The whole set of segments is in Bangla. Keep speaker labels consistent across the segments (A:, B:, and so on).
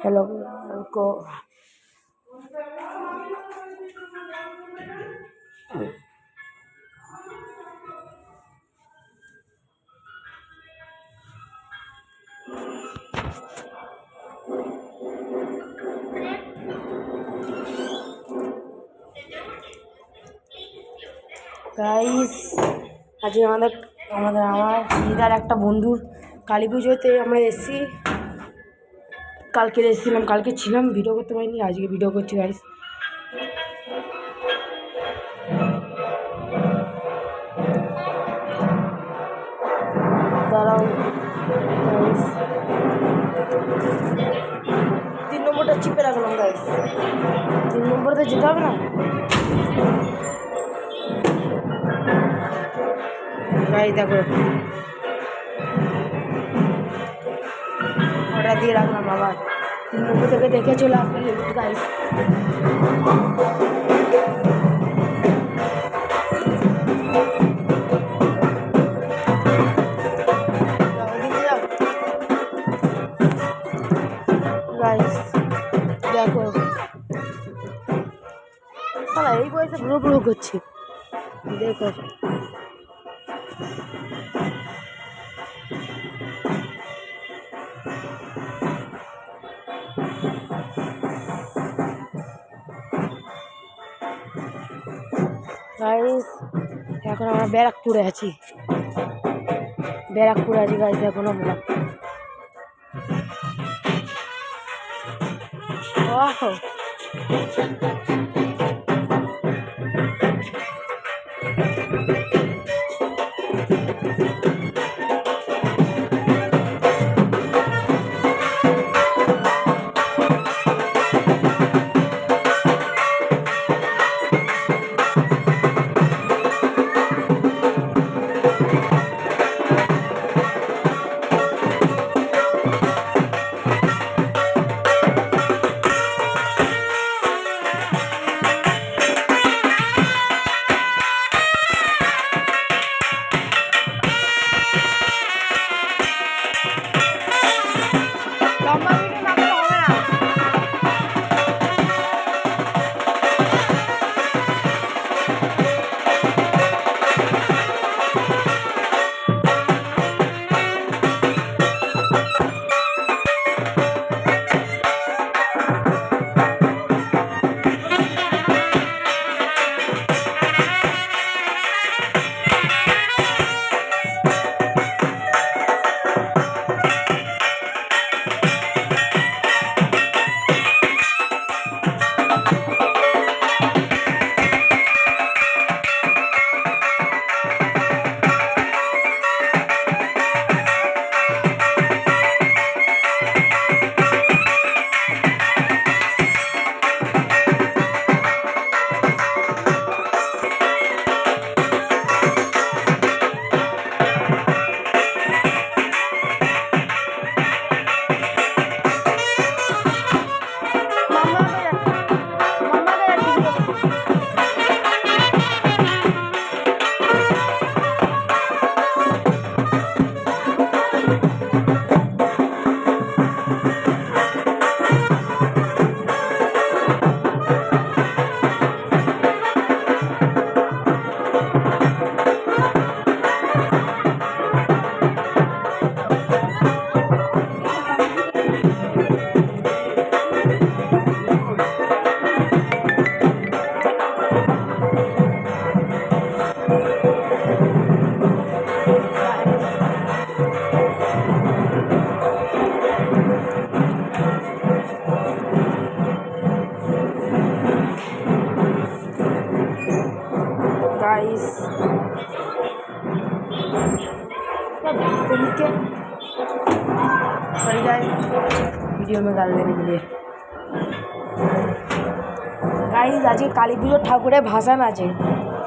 A: हेलो को গাইস আজকে আমাদের আমাদের আমার দিদার একটা বন্ধুর কালী পুজোতে আমরা এসেছি কালকে এসেছিলাম, কালকে ছিলাম ভিডিও করতে পারিনি, আজকে ভিডিও করছি গাইস দাঁড়াও তিন নম্বরটা চিপে রাখলাম গাইস তিন নম্বরতে যেতে হবে না? গাই দেখো দিয়ে রাখলাম আবার। নম্বর থেকে দেখে চলে আসবে গাইস। দেখো। এই বয়সে গ্রো গ্রো করছে দেখো। গাইস এখন আমরা ব্যারাকপুরে আছি। ব্যারাকপুরে আছি গাইস এখন আমরা। ওহ वीडियो में डाल देने के लिए গাইজ আজকে কালী পুজোর ঠাকুরের ভাসান আছে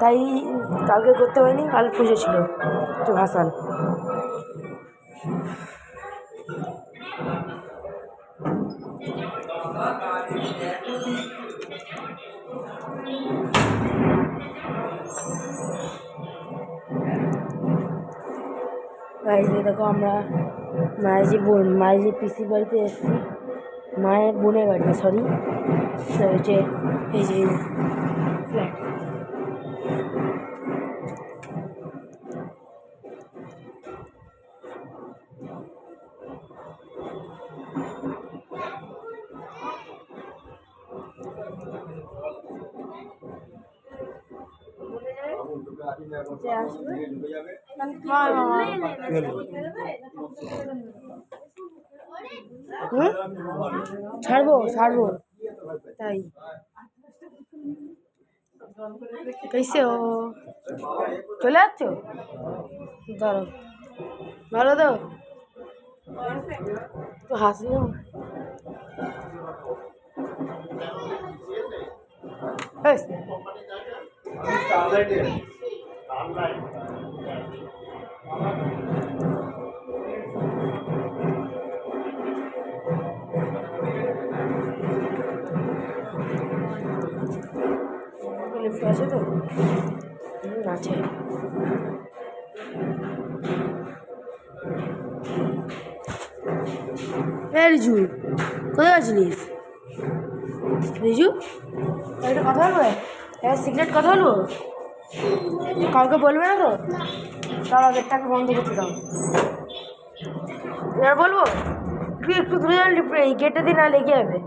A: তাই কালকে করতে হয়নি কাল পুজো ছিল তো ভাসান গাইজ এই দেখো আমরা মায়ের যে বোন মায়ের যে পিসির বাড়িতে এসেছি মায়ের বোনের বাড়িতে সরি ছাড়বো ছাড়বো তাই कैसे हो চলে যাচ্ছ দাঁড়াও ভালো তো তো হাসি লিফট আছে তো? আছে। রিজু, কোথায় আছিলিস? রিজু, একটা কথা বলব? একটা সিগারেট কথা বলব? কাউকে বলবে না তো? তার গেটটাকে বন্ধ করতে দাও। এবার বলব তুই একটু দূরে যান এই গেটটা দিয়ে না লেগে যাবে।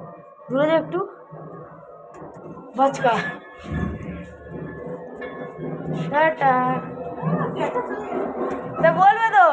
A: দূরে যা একটু বাচকা। টাটা। তা বলবে তো।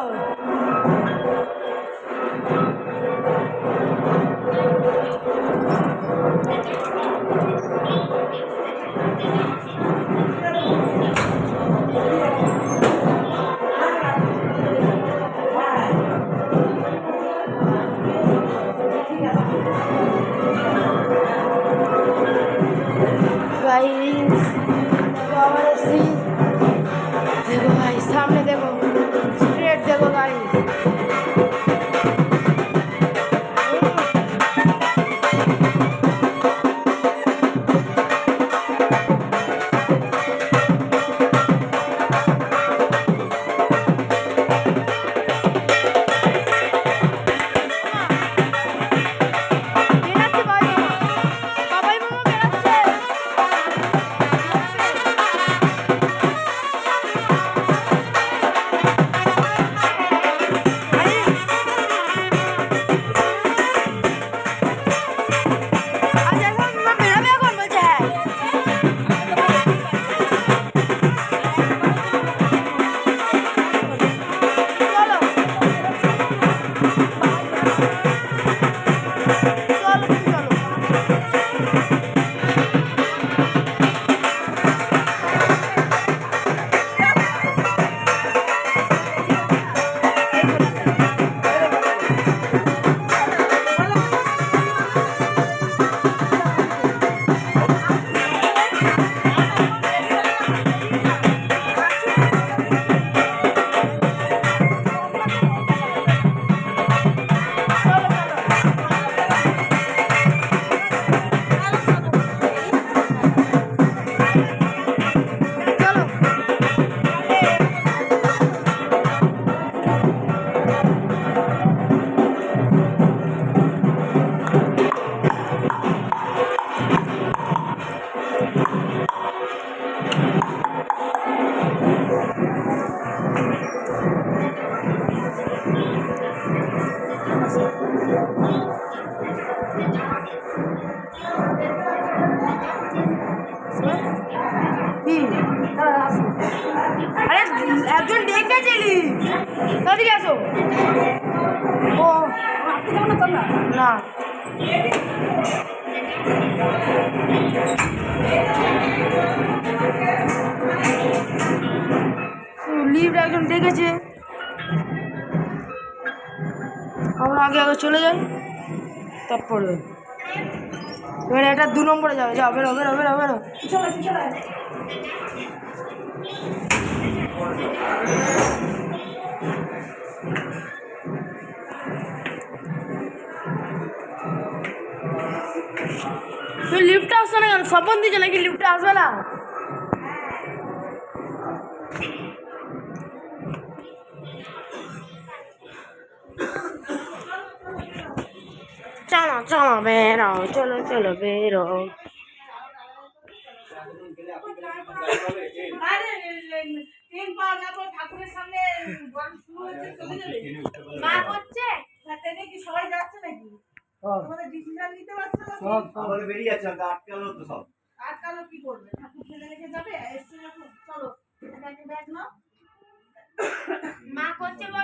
A: লিফট একজন ডেকেছে। আমরা আগে আগে চলে যাই, তারপরে এবার এটা দু নম্বরে যাবে, যাও, বেরো বেরো বেরো বেরো। তুই আসবে না কেন স্বপন দিচ্ছে নাকি লিফটে আসবে না চলো চলো বেরো চলো চলো বেরো
B: ঠাকুরের সামনে গরম শুরু যাবে?
C: মা করছে
B: সবাই যাচ্ছে নাকি? তোমাদের decision নিতে পারছ না কি?
D: আমাদের বেরিয়ে যাচ্ছে আটকালো তো সব।
B: আজকালও কি করবে? ঠাকুর ফেলে রেখে যাবে? এসছে যখন, চলো, একা একা ব্যাগ নাও।
C: মা করছে? মা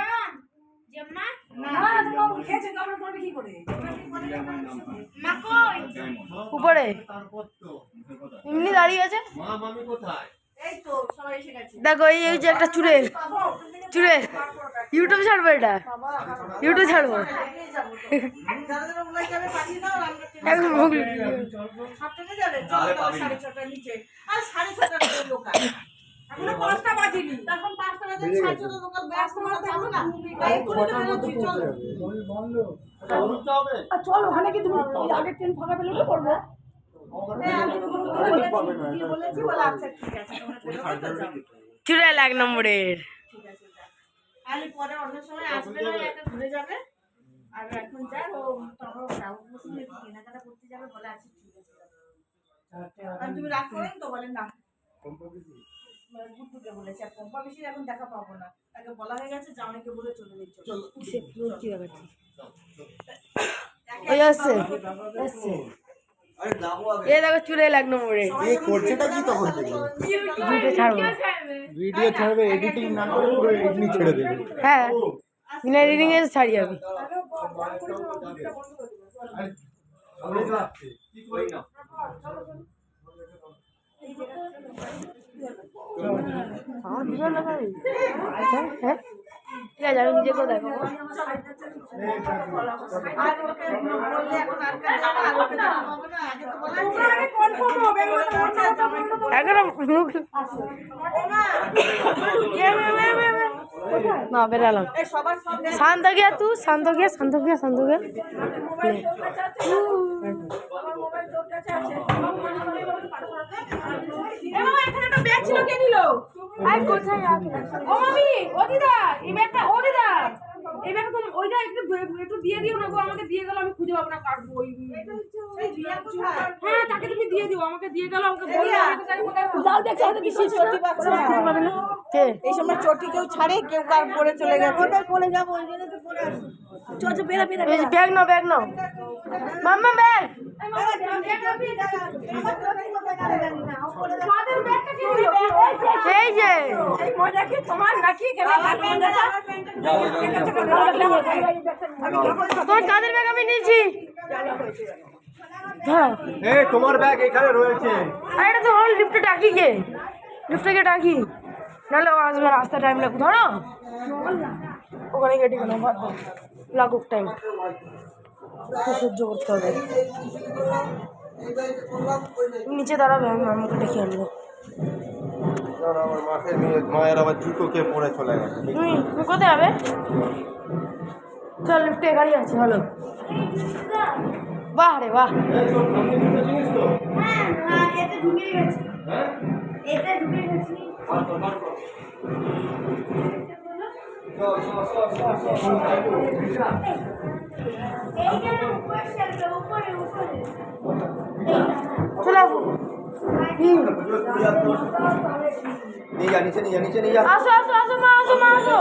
A: উপরে। এমনি দাঁড়িয়ে আছে?
D: মা মামি কোথায়?
B: এই তো, সবাই এসে গেছে।
A: দেখো এই যে একটা চুড়েল। চুড়েল। ইউটিউব ছাড়বো এটা? ইউটিউব ছাড়বো?
B: চলো,
A: ওখানে কি তুমি আগে ট্রেন ফাঁকা পেলে তো করব?
B: আছে।
A: চুড়েল এক নম্বরের
B: আছে, আছে আছে তুমি রাগ তো বলেন না গুড্ডুকে বলেছে আর পম্পা এখন দেখা পাবো না তাকে বলা হয়ে গেছে জামাইকে বলে চলে দিচ্ছ
A: কি দেখাচ্ছি ওই আসছে এই দেখো চুড়েল এক নম্বরের
E: এই করছেটা কি তখন
A: ভিডিও ছাড়বো।
E: ভিডিও ছাড়বে। এডিটিং না করে পুরো এডিটিং ছেড়ে দেবে।
A: হ্যাঁ। বিনা রিডিং এ ছাড়ি আমি। আমার হ্যাঁ হ্যাঁ। ঠিক আছে আমি নিজে করে দেখো।
B: আর ওকে বললে এখন আর কাজ যাবে আর ওকে দেখা পাবো না আগে তো বলা আছে আগে কনফার্ম হবে জামাইকে বলে
A: এখন মুখ না বেরালাম।
B: এই সবার সব
A: শান্ত গিয়া তুই শান্ত গিয়া শান্ত গিয়া। শান্ত গিয়া
B: এখানে একটা ব্যাগ ছিল কে নিল?
A: আই কোথায়
B: ও মামি ও দিদা এই ব্যাগটা ও দিদা এই ব্যাগটা তো ওইটা একটু একটু দিয়ে দিও না গো আমাকে দিয়ে গেল আমি খুঁজে পাবো না কাটবো ওই হ্যাঁ তাকে তুমি দিয়ে দিও আমাকে দিয়ে গেল আমাকে বলল আমি তো জানি কোথায়
A: যাও দেখো হয়তো বেশি চটি পাচ্ছে কে
B: এই সময় চটি কেউ ছাড়ে কেউ কার পরে চলে গেছে ওটাই পরে যাব ওই জন্য তো পরে আসি চল চল বেরা বেরা
A: এই ব্যাগ নাও ব্যাগ নাও মাম্মা ব্যাগ এই যে।
B: এই মজা কি তোমার নাকি? কেন
A: তোর কাদের ব্যাগ আমি নিয়েছি? হ্যাঁ
E: এই তোমার ব্যাগ এখানে রয়েছে।
A: আর এটা তো হল লিফটে ডাকি কে? লিফটে কে ডাকি। নাহলে ও আসবে রাস্তা টাইম লাগবে ধরো। ওখানে গেটি কেন লাগুক টাইম সহ্য করতে হবে। নিচে দাঁড়াবে আমি আমাকে ডেকে আনব।
E: মায়ের আবার জুতো কে পরে চলে গেছে।
A: তুমি কোথায় যাবে? চল লিফটে গাড়ি আছে ভালো বাহ রে বাহ। চলে। আসো হুম।
D: নিয়ে যা নিচে নিয়ে যা নিচে নিয়ে যা।
A: আসো আসো আসো মা আসো মা আসো।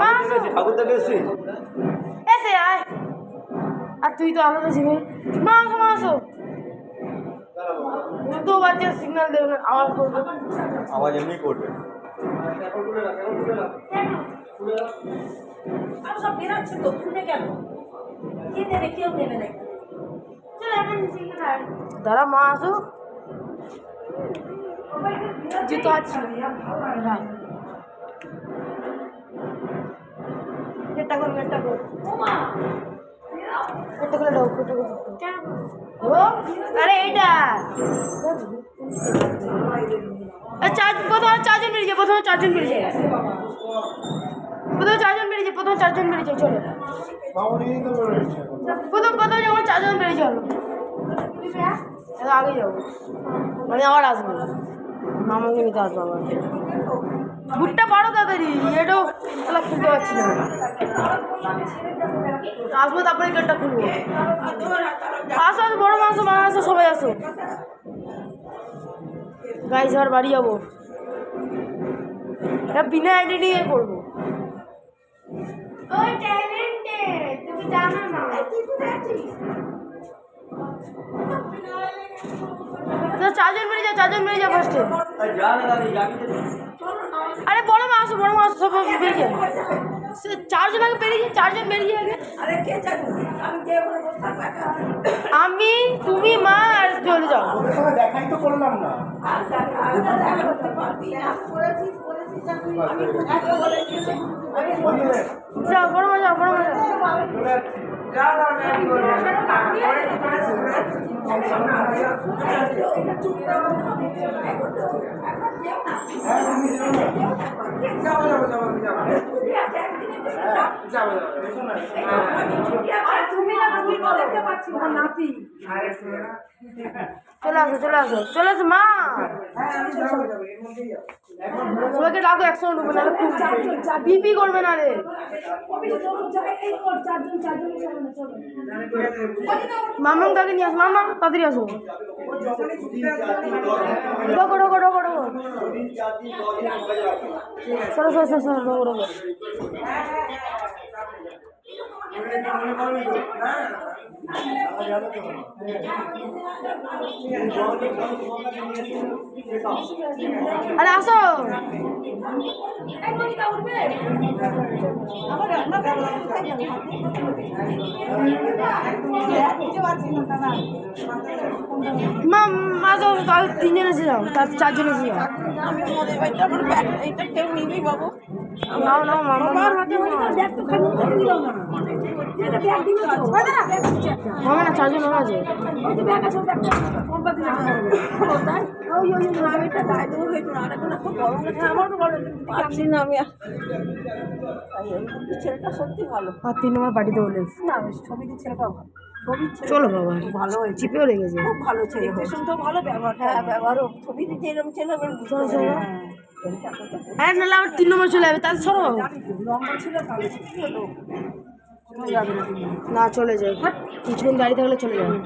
A: মা আসো।
D: ঠাকুর দেখে এসছিস
A: এসে আয়। আর তুই তো আলাদা ছিলি। মা আসো মা আসো। দু বাজে সিগন্যাল দেবে না, আওয়াজ করবে।
D: আওয়াজ এমনি করবে।
B: আর সব বেরাচ্ছে তো শুনে কেন? কে দেবে কেউ দেবে না
C: চলো এখন নিচে গিয়ে দাঁড়াই।
A: দাঁড়া মা আসো জুতো আছে। গেটটা কর। গেটটা কর করে দাও গেটটা করে ও আরে এইটা। চার্জ প্রথমে চারজন বেরিয়েছে প্রথমে চারজন বেরিয়েছে প্রথমে চারজন বেরিয়েছে প্রথমে চারজন বেরিয়েছে চলো। প্রথম প্রথম যখন চারজন বেরিয়ে চলো
F: আগে যাব। মানে আবার আসব। মামাকে নিতে আসব আবার। বুটটা পারো তাড়াতাড়ি এটাও তাহলে খুলতে পারছি না। আসব তারপরে গেটটা খুলবো। আসো আসো বড় মাছ মা আসো সবাই আসো। গাইজ এবার বাড়ি যাব। এটা বিনা এডিটিংয়ে করব।
C: তুমি জানো না।
F: তো চারজন বেরিয়ে যা চারজন বেরিয়ে যা ফার্স্টে আরে বড় মাছ বড় মাছ সব বেরিয়ে চারজন আগে বেরিয়ে চারজন বেরিয়ে আগে আমি, তুমি, মা, আর চলে যাও।
B: দেখাই তো করলাম না
F: বড় মা বড় মা যাব যাব যাব যাব তুমি না তুমি বলতে পারছি না নাতি। চলে আসো চলে আসো চলে আসো, মা। সবাইকে ডাকো একসঙ্গে ঢুকবে নাহলে বিপি করবে না রে। মামাম কাকে নিয়ে আসো? মামাম তাড়াতাড়ি আসো। ঢোকো ঢোকো ঢোকো ঢোকো। সরো সরো সরো, ঢোকো ঢোকো। আরে আসো। মা তো তাহলে তিনজন এসে যাও তার চারজন এসে যাও। নাও নাও মামা হবে আছে আর তিন নম্বর বলে
A: না
F: চলো বাবা
A: ভালো
F: চিপেও লেগেছে
A: খুব ভালো ছেলে তো ভালো ব্যবহার হ্যাঁ ব্যবহারও ছবি দিতে এরকম ছেলে
F: হ্যাঁ নাহলে তিন নম্বর চলে যাবে, তাহলে সরো
A: ছিল
F: না। চলে যায় কিছুক্ষণ দাঁড়িয়ে থাকলে চলে যাবে।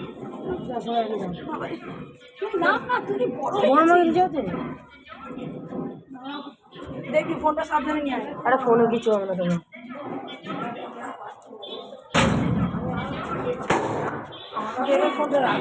A: দেখি ফোনটা সাবধানে নিয়ে
F: আরে ফোনে কিছু হবে না তোমার
A: ফোনটা রাখ।